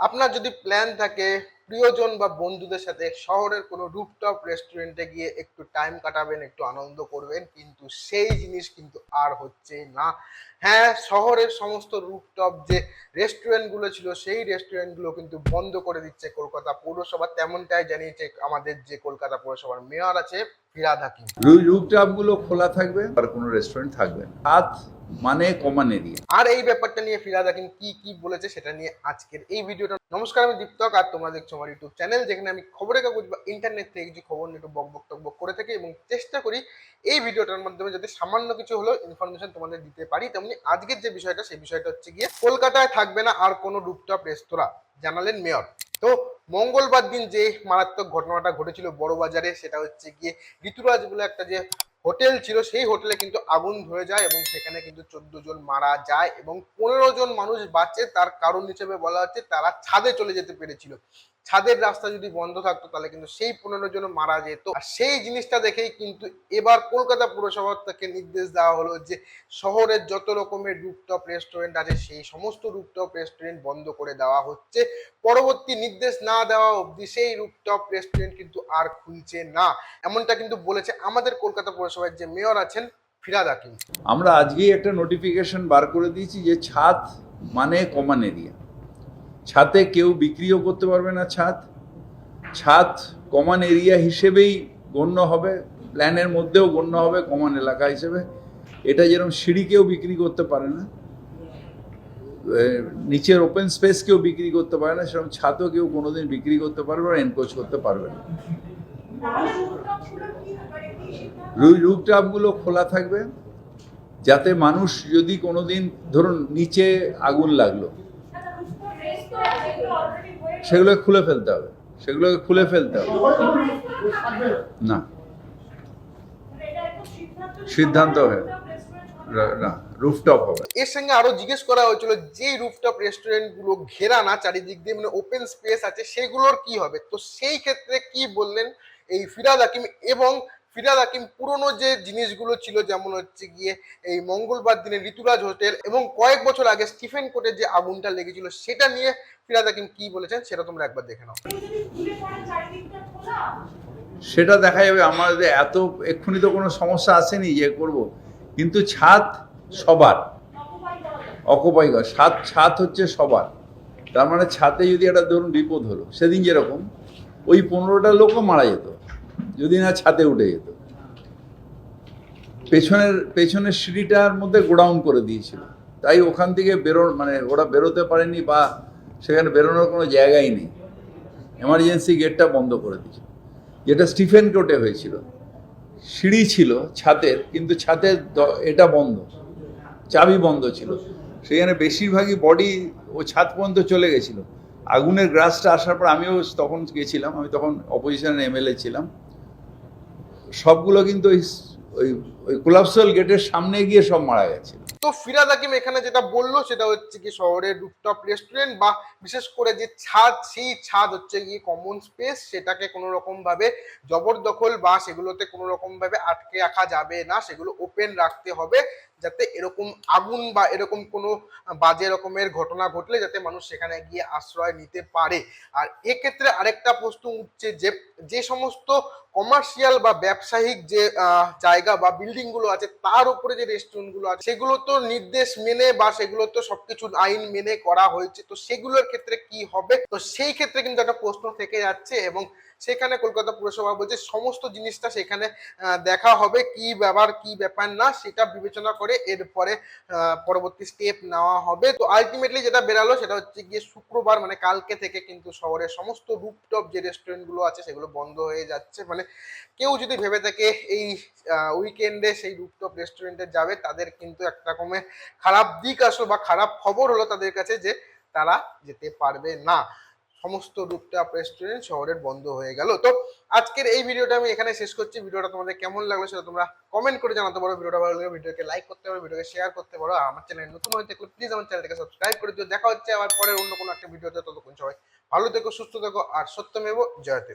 আপনার যদি প্ল্যান থাকে প্রিয়জন বা বন্ধুদের সাথে শহরের কোনো রুপটপ রেস্টুরেন্টে গিয়ে একটু টাইম কাটাবেন, একটু আনন্দ করবেন, কিন্তু সেই জিনিস কিন্তু আর হচ্ছে না। হ্যাঁ শহরের সমস্ত রুপটপ যে রেস্টুরেন্টগুলো ছিল, সেই রেস্টুরেন্টগুলো কিন্তু বন্ধ করে দিচ্ছে কলকাতা পৌরসভা। তেমনটাই জানিয়েছে আমাদের যে কলকাতা পৌরসভার মেয়র আছে ফিরাদ হাকিম। রুপটপগুলো খোলা থাকবে আর কোনো রেস্টুরেন্ট থাকবে না। মানে কমান এরিয়া আর এই ব্যাপারটা নিয়ে ফিরাদ হাকিম কি কি বলেছে সেটা নিয়ে আজকের এই ভিডিওটা। নমস্কার, আমি দীপ্তক, আর তোমরা দেখছ আমার ইউটিউব চ্যানেল, যেখানে আমি খবরের কাগজ বা ইন্টারনেট থেকে কিছু খবর নিয়ে একটু বক বক টক বক করে থাকি এবং চেষ্টা করি এই ভিডিওটার মাধ্যমে যাতে সামান্য কিছু হলেও ইনফরমেশন তোমাদের দিতে পারি, তেমনি আজকের যে বিষয়টা, সেই বিষয়টা হচ্ছে গিয়ে কলকাতায় থাকবে না আর কোনো রুপটপ রেস্তোরাঁ জানালেন মেয়র তো মঙ্গলবার দিন যে মারাত্মক ঘটনাটা ঘটেছিল বড় বাজারে সেটা হচ্ছে গিয়ে ঋতুরাজ বলে একটা যে হোটেল ছিল, সেই হোটেলে কিন্তু আগুন ধরে যায় এবং সেখানে কিন্তু চোদ্দ জন মারা যায় এবং পনেরো জন মানুষ বাঁচে। তার কারণ হিসেবে বলা হচ্ছে তারা ছাদে চলে যেতে পেরেছিল। ছাদের রাস্তা যদি বন্ধ থাকতো, তাহলে কিন্তু সেই পনেরো জন মারা যেত। আর সেই জিনিসটা দেখেই কিন্তু এবার কলকাতা পুরসভা থেকে নির্দেশ দেওয়া হলো যে, শহরের যত রকমের রুপটপ রেস্টুরেন্ট আছে, সেই সমস্ত রুপটপ রেস্টুরেন্ট বন্ধ করে দেওয়া হচ্ছে। পরবর্তী নির্দেশ না দেওয়া অবধি সেই রুপটপ রেস্টুরেন্ট কিন্তু আর খুলছে না। এমনটা কিন্তু বলেছে আমাদের কলকাতা পৌরসভার যে মেয়র আছেন ফিরাদ হাকিম। আমরা আজকেই একটা নোটিফিকেশন বার করে দিয়েছি যে ছাদ মানে কমান এরিয়া ছাদে কেউ বিক্রিও করতে পারবে না ছাদ। ছাদ কমান এরিয়া হিসেবেই গণ্য হবে প্ল্যানের মধ্যেও গণ্য হবে কমান এলাকা হিসেবে। এটা যেরকম সিঁড়ি কেউ বিক্রি করতে পারে না নিচের ওপেন স্পেস কেউ বিক্রি করতে পারে না, সেরকম ছাদও কেউ কোনোদিন বিক্রি করতে পারবে না এনকোচ করতে পারবে না। রুপটপগুলো খোলা থাকবে, যাতে মানুষ যদি কোনোদিন, ধরুন নিচে আগুন লাগল সেগুলো খুলে ফেলতে হবে। সেগুলোকে খুলে ফেলতে হবে। না। সিদ্ধান্ত হয়ে না রুফটপ হবে। এর সঙ্গে আরও জিজ্ঞেস করা হয়েছিল যে রুফটপ রেস্টুরেন্টগুলো ঘেরা না, চারিদিক দিয়ে মানে ওপেন স্পেস আছে, সেগুলোর কি হবে? তো সেই ক্ষেত্রে কি বললেন এই ফিরাদ হাকিম এবং ফিরাদ হাকিম, পুরনো যে জিনিসগুলো ছিল, যেমন হচ্ছে গিয়ে এই মঙ্গলবার দিনে ঋতুরাজ হোটেল এবং কয়েক বছর আগে স্টিফেন কোর্টে যে আগুনটা লেগেছিল, সেটা নিয়ে ফিরাদ হাকিম কি বলেছেন, সেটা তোমরা একবার দেখে নাও। সেটা দেখা যাবে আমাদের এত, এক্ষুনি তো কোনো সমস্যা আসেনি যে করব। কিন্তু ছাদ সবার অকুপাই কর, ছাদ ছাদ হচ্ছে সবার। তার মানে ছাদে যদি একটা ধরুন বিপদ হলো, সেদিন যেরকম, ওই পনেরোটা লোকও মারা যেত। যদি না ছাদে উঠে যেত। পেছনের পেছনের সিঁড়িটার মধ্যে গোডাউন করে দিয়েছিল। তাই ওখান থেকে বেরো মানে ওরা বেরোতে পারেনি বা সেখানে বেরোনোর কোনো জায়গাই নেই। এমার্জেন্সি গেটটা বন্ধ করে দিয়েছিল। যেটা স্টিফেন কোর্টে হয়েছিল। সিঁড়ি ছিল ছাদের, কিন্তু ছাদের দ- এটা বন্ধ। চাবি বন্ধ ছিল। সেখানে বেশিরভাগই বডি ও ছাদ পর্যন্ত চলে গেছিল। আগুনের গ্রাসটা আসার পর আমিও তখন গেছিলাম। আমি তখন অপোজিশনের এমএলএ ছিলাম। সবগুলো কিন্তু ওই ওই ওই কোলাপসাল গেটের সামনে গিয়ে সব মারা গেছে। তো ফিরাদ হাকিম এখানে যেটা বলল, সেটা হচ্ছে কি শহরের রুফটপ রেস্টুরেন্ট বা বিশেষ করে যে ছাদ, সেই ছাদ হচ্ছে গিয়ে কমন স্পেস সেটাকে কোনো রকম ভাবে জবরদখল বা সেগুলোতে কোনো রকম ভাবে আটকে রাখা যাবে না, সেগুলো ওপেন রাখতে হবে। যাতে এরকম আগুন বা এরকম কোনো বাজে রকমের ঘটনা ঘটলে যাতে মানুষ সেখানে গিয়ে আশ্রয় নিতে পারে। আর এক্ষেত্রে আরেকটা প্রশ্ন উঠছে যে যে সমস্ত কমার্শিয়াল বা ব্যবসায়িক যে জায়গা বা বিল্ডিংগুলো আছে, তার উপরে যে রেস্টুরেন্টগুলো আছে, সেগুলো তো নির্দেশ মেনে বা সেগুলো তো সবকিছু আইন মেনে করা হয়েছে। তো সেগুলোর ক্ষেত্রে কি হবে? তো সেই ক্ষেত্রে কিন্তু একটা প্রশ্ন থেকে যাচ্ছে এবং সেখানে কলকাতা পুরসভা বলছে সমস্ত জিনিসটা সেখানে দেখা হবে, কি ব্যাপার কি ব্যাপার না, সেটা বিবেচনা করে এরপরে পরবর্তী স্টেপ নেওয়া হবে। তো আলটিমেটলি যেটা বেরালো সেটা হচ্ছে গিয়ে শুক্রবার মানে কালকে থেকে কিন্তু শহরের সমস্ত রুপটপ যে রেস্টুরেন্টগুলো আছে সেগুলো বন্ধ হয়ে যাচ্ছে। মানে কেউ যদি ভেবে থাকে এই উইকেন্ডে সেই রুপটপ রেস্টুরেন্টে যাবে, তাদের কিন্তু একটা রকমের খারাপ দিক আসলো বা খারাপ খবর হলো তাদের কাছে যে তারা যেতে পারবে না। সমস্ত রূপটা রেস্টুরেন্ট শহরের বন্ধ হয়ে গেল। তো আজকের এই ভিডিওটা আমি এখানে শেষ করছি। ভিডিওটা তোমাদের কেমন লাগল সেটা তোমরা কমেন্ট করে জানাতে পারো। ভিডিওটা ভালো লাগলে ভিডিওকে লাইক করতে পারো, ভিডিওকে শেয়ার করতে পারো। আমার চ্যানেল নতুন হয়ে থাকলে প্লিজ আমার চ্যানেলটাকে সাবস্ক্রাইব করে দিও। দেখা হচ্ছে আবার পরের অন্য কোনো একটা ভিডিওতে ততক্ষণ সবাই ভালো থেকো, সুস্থ থেকো, আর সত্যমেব জয়তে